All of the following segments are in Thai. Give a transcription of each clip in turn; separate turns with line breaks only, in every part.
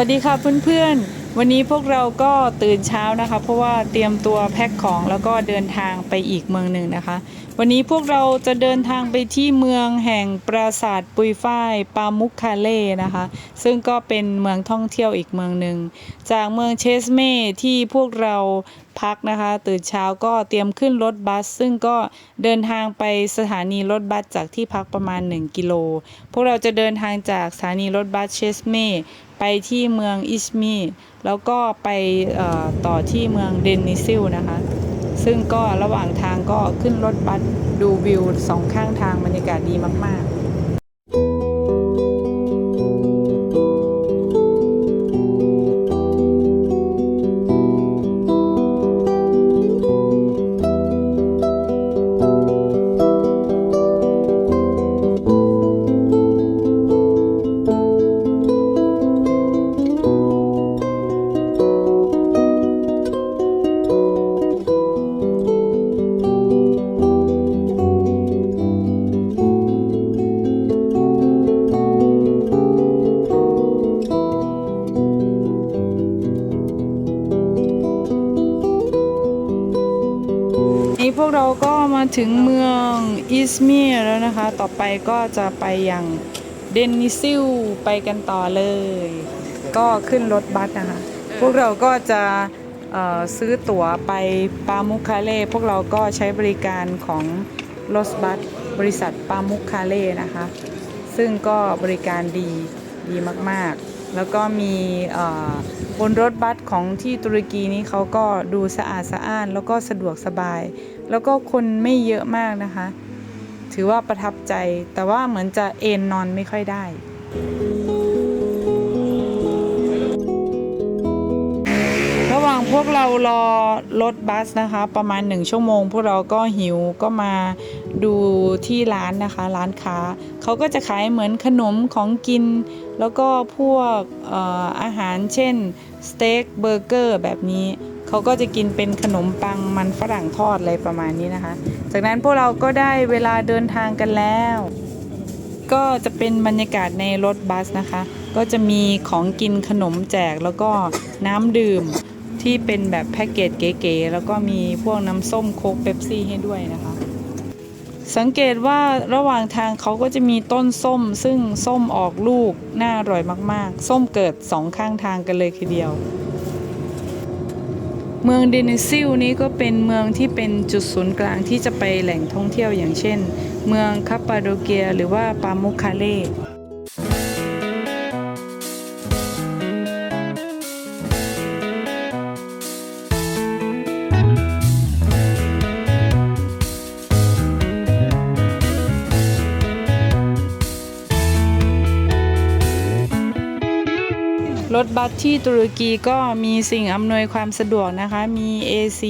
วัสดีค่ะเพื่อนๆ วันนี้พวกเราก็ตื่นเช้านะคะ เพราะว่าเตรียมตัวแพ็คของแล้วก็เดินทางไปอีกเมืองหนึ่งนะคะ วันนี้พวกเราจะเดินทางไปที่เมืองแห่งปราสาทปุยฝ้ายปามุกคาเล่นะคะ ซึ่งก็เป็นเมืองท่องเที่ยวอีกเมืองหนึ่งจากเมืองเชสเม่ที่พวกเราพักนะคะ ตื่นเช้าก็เตรียมขึ้นรถบัส ซึ่งก็เดินทางไปสถานีรถบัสจากที่พักประมาณ 1 กิโล พวกเราจะเดินทางจากสถานีรถบัสเชสเม่ ไปที่เมืองอิชมีแล้วก็ไปต่อที่เมืองเดนนิซิลนะคะ ซึ่งก็ระหว่างทางก็ขึ้นรถบัสดูวิวสองข้างทางบรรยากาศดีมาก ๆ ถึงเมืองอิสเมียแล้วนะคะ ต่อไปก็จะไปย่างเดนนิซิลไปกันต่อเลย ก็ขึ้นรถบัสนะคะ พวกเราก็จะซื้อตั๋วไปปามุคาเล่ พวกเราก็ใช้บริการของรถบัสบริษัทปามุคาเล่นะคะ ซึ่งก็บริการดีดีมากๆ แล้วก็มีอ บนรถบัสของที่ตุรกีนี้เขาก็ดูสะอาดสะอ้าน แล้วก็สะดวกสบาย แล้วก็คนไม่เยอะมากนะคะ ถือว่าประทับใจ แต่ว่าเหมือนจะเอนนอนไม่ค่อยได้ระหว่างพวกเรารอรถบัสนะคะ ประมาณหนึ่งชั่วโมง พวกเราก็หิวก็มาดูที่ร้านนะคะ ร้านค้าเขาก็จะขายเหมือนขนมของกิน แล้วก็พวกอออาหารเช่น สเต็กเบอร์เกอร์แบบนี้เขาก็จะกินเป็นขนมปังมันฝรั่งทอดอะไรประมาณนี้นะคะ จากนั้นพวกเราก็ได้เวลาเดินทางกันแล้ว ก็จะเป็นบรรยากาศในรถบัสนะคะ ก็จะมีของกินขนมแจกแล้วก็น้ำดื่มที่เป็นแบบแพ็กเกจเก๋ๆแล้วก็มีพวกน้ำส้มโค้กเป๊ปซี่ให้ด้วยนะคะ สังเกตว่าระหว่างทางเขาก็จะมีต้นส้ม ซึ่งส้มออกลูกน่าอร่อยมากๆ ส้มเกิดสองข้างทางกันเลยทีเดียว เมืองเดนิซิลนี้ก็เป็นเมืองที่เป็นจุดศูนย์กลางที่จะไปแหล่งท่องเที่ยวอย่างเช่น เมืองคาปาโดเกียหรือว่าปามุคคาเล่ รถบัสที่ตุรกีก็มีสิ่งอำนวยความสะดวกนะคะ มี AC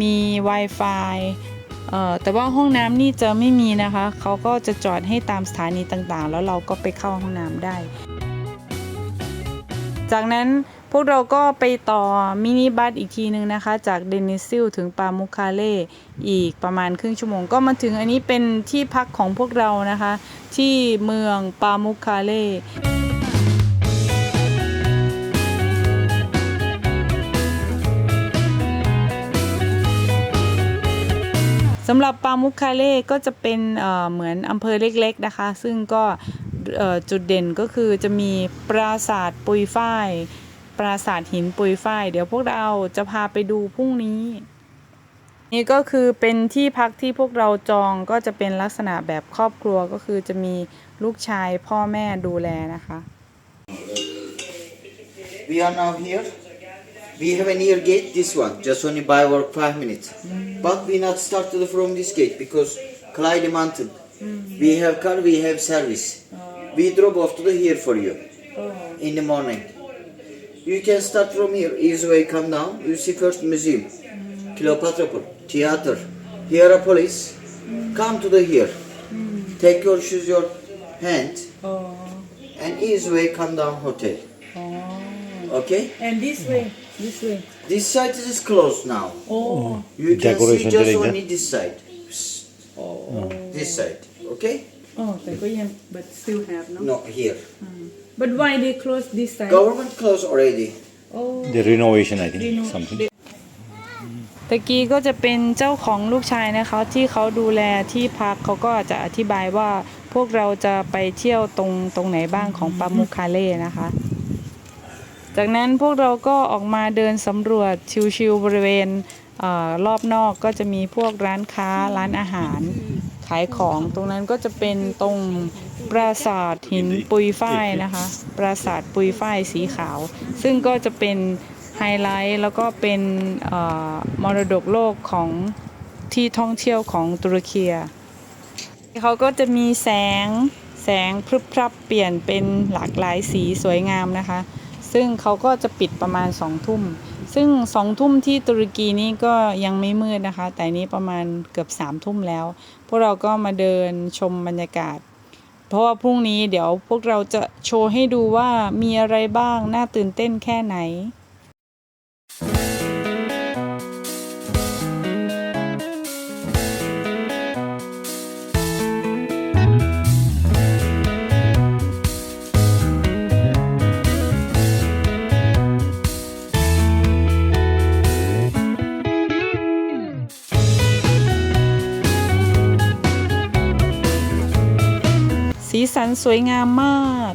มี Wi-Fi เออแต่ว่าห้องน้ำนี่จะไม่มีนะคะ เขาก็จะจอดให้ตามสถานีต่างๆ แล้วเราก็ไปเข้าห้องน้ำได้ จากนั้นพวกเราก็ไปต่อมินิบัสอีกทีนึงนะคะ จากเดนิซิลถึงปามุคาเล่อีกประมาณครึ่งชั่วโมง ก็มาถึงอันนี้เป็นที่พักของพวกเรานะคะ ที่เมืองปามุคคาเล่ สำหรับปามุคคาเล่ก็จะเป็นเหมือนอำเภอเล็กๆนะคะ ซึ่งก็จุดเด่นก็คือจะมีปราสาทปุยฝ้าย ปราสาทหินปุยฝ้าย เดี๋ยวพวกเราจะพาไปดูพรุ่งนี้ นี่ก็คือเป็นที่พักที่พวกเราจองก็จะเป็นลักษณะแบบครอบครัวก็คือจะมีลูกชายพ่อแม่ดูแลนะคะ
We are now here. we have a near gate, this one, just only by work five minutes. Mm. But we not started from this gate because Clyde Mountain. Mm. We have car, we have service. Oh. We drop off to the here for you oh. in the morning. You can start from here, easy way come down. You see first museum, mm. Cleopatra theater, here a police. Mm. Come to the here. Mm. Take your shoes, your hand,
oh.
and easy way come down hotel.
Oh.
Okay?
And this way. This way
This side is closed now.
โอ้
You can
Decoration
see just
direkt,
only this side. This side. Okay?
โอ้แต่ก็ยัง but still have เนอะ
No, here.
but why they close this side
Government closed already.
oh
The renovation, I think.
Reno-
something.
ตะกี้ก็จะเป็นเจ้าของลูกชายนะคะ ที่เขาดูแลที่พักเขาก็จะอธิบายว่าพวกเราจะไปเที่ยวตรงตรงไหนบ้างของปามุคคาเล่นะคะ จากนั้นพวกเราก็ออกมาเดินสำรวจชิวๆบริเวณเออรอบนอกก็จะมีพวกร้านค้าร้านอาหาร ขายของตรงนั้นก็จะเป็นตรงปราสาทหินปุยฝ้ายนะคะ ปราสาทปุยฝ้ายสีขาว ซึ่งก็จะเป็นไฮไลท์แล้วก็เป็นมรดกโลกของที่ท่องเที่ยวของตุรกีเขาก็จะมีแสงแสงพรึบพรับเปลี่ยนเป็นหลากหลายสีสวยงามนะคะ ซึ่งเขาก็จะปิดประมาณสองทุ่ม ซึ่งสองทุ่มที่ตุรกีนี่ก็ยังไม่มืดนะคะ แต่นี้ประมาณเกือบสามทุ่มแล้ว พวกเราก็มาเดินชมบรรยากาศ เพราะว่าพรุ่งนี้เดี๋ยวพวกเราจะโชว์ให้ดูว่ามีอะไรบ้าง น่าตื่นเต้นแค่ไหน สวยงามมาก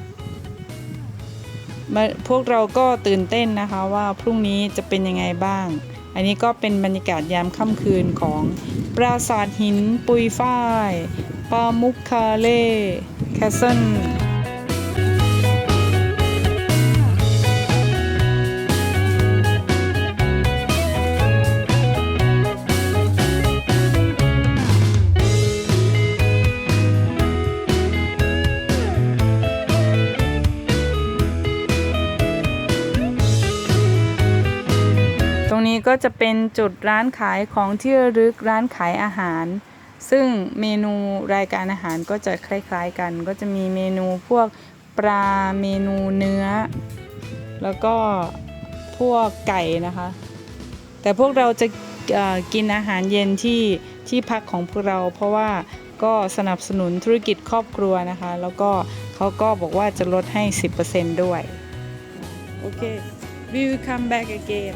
มาพวกเราก็ตื่นเต้นนะคะว่าพรุ่งนี้จะเป็นยังไงบ้าง อันนี้ก็เป็นบรรยากาศยามค่ำคืนของปราสาทหินปุยฝ้าย ปามุคคาเล่ แคสเซิล นี้ก็จะเป็นจุดร้านขายของที่ระลึกร้านขายอาหาร ซึ่งเมนูรายการอาหารก็จะคล้าย ๆกัน ก็จะมีเมนูพวกปลาเมนูเนื้อ แล้วก็พวกไก่นะคะ แต่พวกเราจะกินอาหารเย็นที่ที่พักของพวกเรา เพราะว่าก็สนับสนุนธุรกิจครอบครัวนะคะ แล้วก็เขาก็บอกว่าจะลดให้ 10%ด้วย โอเค we will come back again